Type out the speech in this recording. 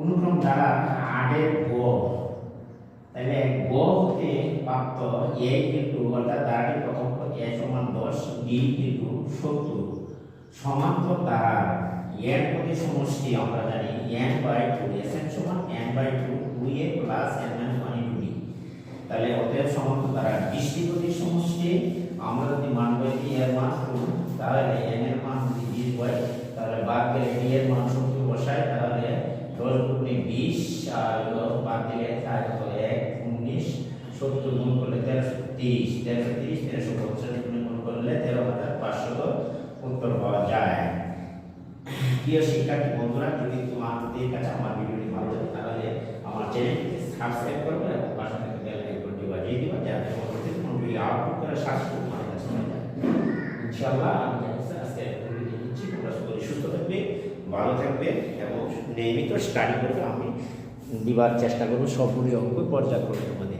অনুক্রম দ্বারা আটের গ। তাহলে গ হতে প্রাপ্ত এ কিন্তু অর্থাৎ দ্বারাটি প্রথম এ সমান দশ, বি কিন্তু সত্তর। সমান্তর দ্বারা এর প্রতি সমষ্টি আমরা জানি n by two S n সমান n by two two a plus n minus one into d তাহলে অতএব সমান্তর দ্বারা বৃষ্টি প্রতি সমষ্টি, আমরা যদি মান বই দিই এর মান টু তাহলে এন এর মান যদি বিশ হয় তাহলে বাদ দিলে ডি এর মান সত্তর বসায় তাহলে দশ দুগুণে বিশ আর হলো বাদ দিলে চার এক উনিশ সত্তর গুণ করলে তেরোশো তিরিশ তেরোশো তিরিশ তেরোশো পঞ্চাশ গুণ করলে তেরো হাজার পাঁচশো উত্তর পাওয়া যায় প্রিয় শিক্ষার্থী বন্ধুরা যদি তোমাদের কাছে আমার ভিডিওটি ভালো লাগে তাহলে আমার চ্যানেলটিকে সাবস্ক্রাইব করবে এবং পাশে থেকে বেল আইকনটি বাজিয়ে দিবা যাতে পরবর্তী কোনো ভিডিও আপলোড করে করে তোমার কাছে চলে যায় ইনশাআল্লাহ আমি আজকে ভিডিও দিচ্ছি তোমরা সকলে সুস্থ থাকবে ভালো থাকবে এবং নিয়মিত স্টাডি করবে আমি দিবার চেষ্টা করব সবগুলি অঙ্ক পর্যায়ক্রমে তোমাদের।